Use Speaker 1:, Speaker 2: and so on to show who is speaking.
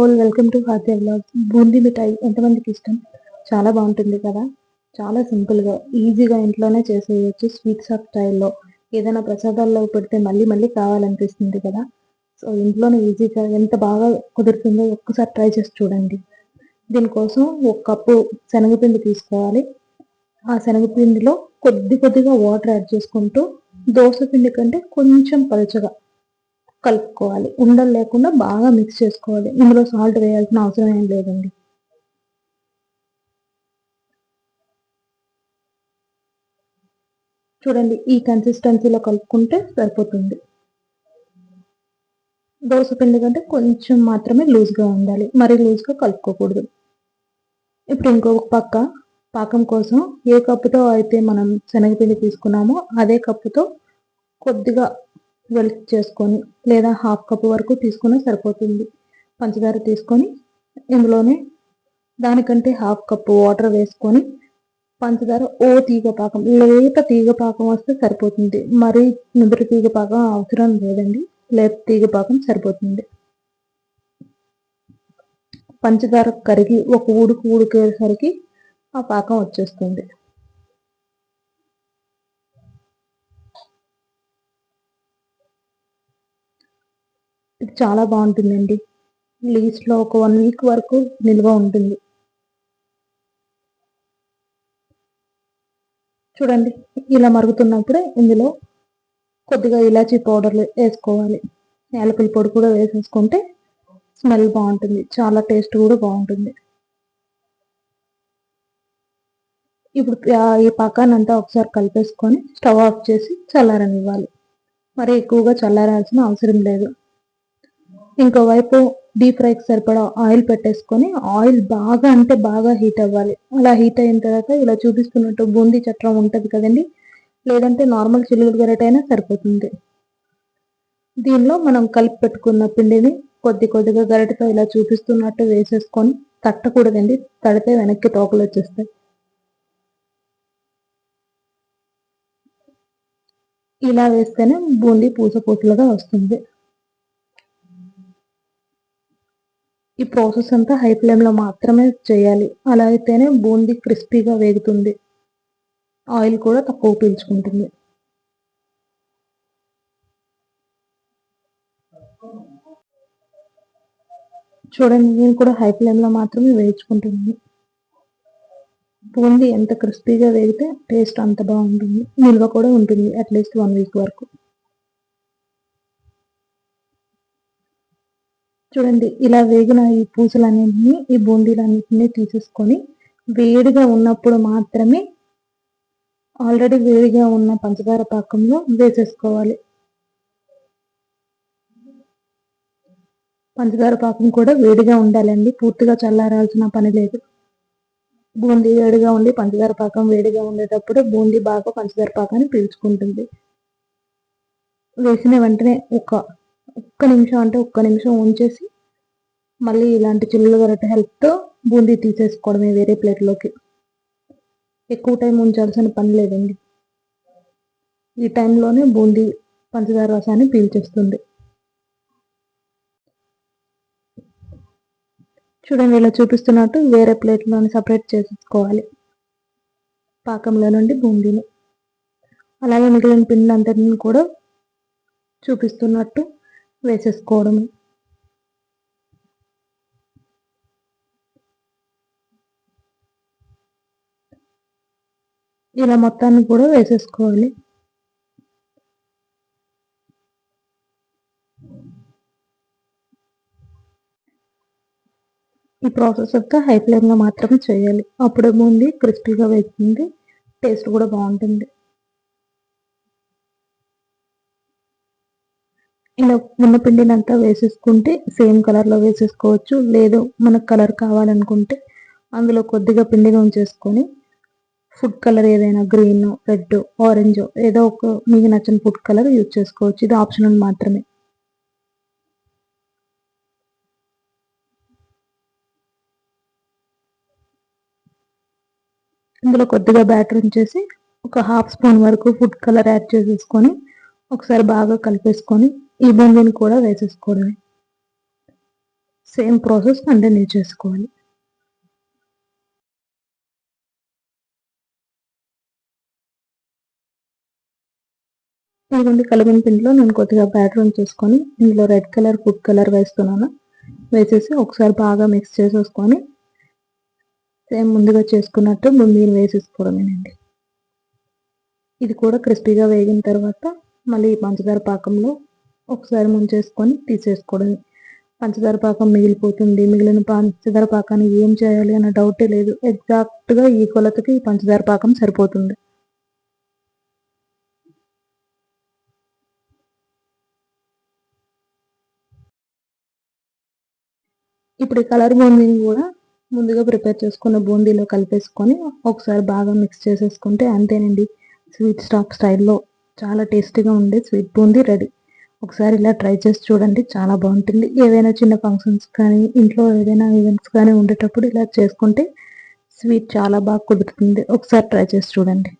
Speaker 1: All welcome to హార్దే blog boondi మిఠాయి ఎంతమందికి ఇష్టం? చాలా బాగుంటుంది కదా? చాలా సింపుల్గా ఈజీగా ఇంట్లోనే చేసేయచ్చు స్వీట్ షాప్ స్టైల్లో. ఏదైనా ప్రసాదాల్లో పెడితే మళ్ళీ మళ్ళీ కావాలనిపిస్తుంది కదా? సో ఇంట్లోనే ఈజీగా ఎంత బాగా కుదురుతుందో ఒక్కసారి ట్రై చేసి చూడండి. దీనికోసం ఒక కప్పు శనగపిండి తీసుకోవాలి. ఆ శనగపిండిలో కొద్ది కొద్దిగా వాటర్ యాడ్ చేసుకుంటూ దోశ పిండి కంటే కొంచెం పలచగా కలుపుకోవాలి. ఉండలు లేకుండా బాగా మిక్స్ చేసుకోవాలి. ఇందులో సాల్ట్ వేయాల్సిన అవసరం ఏం లేదండి. చూడండి ఈ కన్సిస్టెన్సీలో కలుపుకుంటే సరిపోతుంది. దోశ పిండి కంటే కొంచెం మాత్రమే లూజ్గా ఉండాలి. మరీ లూజ్గా కలుపుకోకూడదు. ఇప్పుడు ఇంకొక పక్క పాకం కోసం ఏ కప్పుతో అయితే మనం శనగపిండి తీసుకున్నామో అదే కప్పుతో కొద్దిగా వెల్క్ చేసుకొని లేదా హాఫ్ కప్ వరకు తీసుకుని సరిపోతుంది. పంచదార తీసుకొని ఇందులోనే దానికంటే హాఫ్ కప్ వాటర్ వేసుకొని పంచదార ఓ తీగ పాకం లేత తీగ పాకం వస్తే సరిపోతుంది. మరీ నుదురు తీగ పాకం అవసరం లేదండి. లేత తీగ పాకం సరిపోతుంది. పంచదార కరిగి ఒక ఉడుకు ఉడికేసరికి ఆ పాకం వచ్చేస్తుంది. ఇది చాలా బాగుంటుందండి. లీస్ట్లో ఒక వన్ వీక్ వరకు నిల్వ ఉంటుంది. చూడండి ఇలా మరుగుతున్నప్పుడే ఇందులో కొద్దిగా ఇలాచీ పౌడర్లు వేసుకోవాలి. యాలకుల పొడి కూడా వేసేసుకుంటే స్మెల్ బాగుంటుంది. చాలా టేస్ట్ కూడా బాగుంటుంది. ఇప్పుడు ఈ పకానంతా ఒకసారి కలిపేసుకొని స్టవ్ ఆఫ్ చేసి చల్లారనివ్వాలి. మరి ఎక్కువగా చల్లారాల్సిన అవసరం లేదు. ఇంకోవైపు డీప్ ఫ్రైకి సరిపడా ఆయిల్ పెట్టేసుకొని ఆయిల్ బాగా అంటే బాగా హీట్ అవ్వాలి. అలా హీట్ అయిన తర్వాత ఇలా చూపిస్తున్నట్టు బూందీ చట్రం ఉంటుంది కదండి లేదంటే నార్మల్ చిల్లులు అయినా సరిపోతుంది. దీనిలో మనం కలిపి పెట్టుకున్న పిండిని కొద్ది కొద్దిగా గరిటతో ఇలా చూపిస్తున్నట్టు వేసేసుకొని తట్టకూడదండి తడితే వెనక్కి తోకలు వచ్చేస్తాయి. ఇలా వేస్తేనే బూందీ పూస పూసలుగా వస్తుంది. ఈ ప్రాసెస్ అంతా హై ఫ్లేమ్లో మాత్రమే చేయాలి. అలా అయితేనే బూందీ క్రిస్పీగా వేగుతుంది. ఆయిల్ కూడా తక్కువ పీల్చుకుంటుంది. చూడండి నేను కూడా హై ఫ్లేమ్లో మాత్రమే వేయించుకుంటుంది బూందీ ఎంత క్రిస్పీగా వేగితే టేస్ట్ అంత బాగుంటుంది. నిల్వ కూడా ఉంటుంది అట్లీస్ట్ వన్ వీక్ వరకు. చూడండి ఇలా వేగిన ఈ పూసలన్నింటినీ ఈ బూందీలన్నింటినీ తీసేసుకొని వేడిగా ఉన్నప్పుడు మాత్రమే ఆల్రెడీ వేడిగా ఉన్న పంచదార పాకంలో వేసేసుకోవాలి. పంచదార పాకం కూడా వేడిగా ఉండాలండి. పూర్తిగా చల్లారాల్సిన పని లేదు. బూందీ వేడిగా ఉండి పంచదార పాకం వేడిగా ఉండేటప్పుడు బూందీ బాగా పంచదార పాకాన్ని పీల్చుకుంటుంది. వేసిన వెంటనే ఒక ఒక్క నిమిషం అంటే ఒక్క నిమిషం ఉంచేసి మళ్ళీ ఇలాంటి చిల్లుల గరట హెల్ప్తో బూందీ తీసేసుకోవడమే వేరే ప్లేట్లోకి. ఎక్కువ టైం ఉంచాల్సిన పని లేదండి. ఈ టైంలోనే బూందీ పంచదార రసాన్ని పీల్చేస్తుంది. చూడండి ఇలా చూపిస్తున్నట్టు వేరే ప్లేట్లోని సపరేట్ చేసుకోవాలి పాకంలో నుండి బూందీని. అలాగే మిగిలిన పిండి అంతటిని కూడా చూపిస్తున్నట్టు వేసేసుకోవడం ఇలా మొత్తాన్ని కూడా వేసేసుకోవాలి. ఈ ప్రాసెస్ అంతా హై ఫ్లేమ్లో మాత్రమే చేయాలి. అప్పుడే ముందు క్రిస్పీగా వేస్తుంది టేస్ట్ కూడా బాగుంటుంది. ఇలా ఉన్న పిండిని అంతా వేసేసుకుంటే సేమ్ కలర్లో వేసేసుకోవచ్చు. లేదు మనకు కలర్ కావాలనుకుంటే అందులో కొద్దిగా పిండిని ఉంచేసుకొని ఫుడ్ కలర్ ఏదైనా గ్రీన్ రెడ్ ఆరెంజ్ ఏదో ఒక మీకు నచ్చిన ఫుడ్ కలర్ యూజ్ చేసుకోవచ్చు. ఇది ఆప్షనల్ మాత్రమే. ఇందులో కొద్దిగా బ్యాటర్ ఉంచేసి ఒక హాఫ్ స్పూన్ వరకు ఫుడ్ కలర్ యాడ్ చేసేసుకొని ఒకసారి బాగా కలిపేసుకొని ఈ బూందీని కూడా వేసేసుకోవడమే. సేమ్ ప్రాసెస్ కంటిన్యూ చేసుకోవాలి. ఇదిగోండి కలిపిన పిండిలో నేను కొద్దిగా బ్యాటర్ చేసుకొని ఇందులో రెడ్ కలర్ ఫుడ్ కలర్ వేస్తున్నాను. వేసేసి ఒకసారి బాగా మిక్స్ చేసేసుకొని సేమ్ ముందుగా చేసుకున్నట్టు బుందీని వేసేసుకోవడమేనండి ఇది కూడా క్రిస్పీగా వేగిన తర్వాత మళ్ళీ పంచదార పాకంలో ఒకసారి ముంచేసుకొని తీసేసుకోవడమే. పంచదార పాకం మిగిలిపోతుంది. మిగిలిన పంచదార పాకాన్ని ఏం చేయాలి అన్న డౌటే లేదు. ఎగ్జాక్ట్గా ఈ కొలతకి పంచదార పాకం సరిపోతుంది. ఇప్పుడు కలర్ బూందీని కూడా ముందుగా ప్రిపేర్ చేసుకున్న బూందీలో కలిపేసుకొని ఒకసారి బాగా మిక్స్ చేసేసుకుంటే అంతేనండి. స్వీట్ స్టాక్ స్టైల్లో చాలా టేస్టీగా ఉండే స్వీట్ బూందీ రెడీ. ఒకసారి ఇలా ట్రై చేసి చూడండి చాలా బాగుంటుంది. ఏదైనా చిన్న ఫంక్షన్స్ కానీ ఇంట్లో ఏదైనా ఈవెంట్స్ కానీ ఉండేటప్పుడు ఇలా చేసుకుంటే స్వీట్ చాలా బాగా కుదురుతుంది. ఒకసారి ట్రై చేసి చూడండి.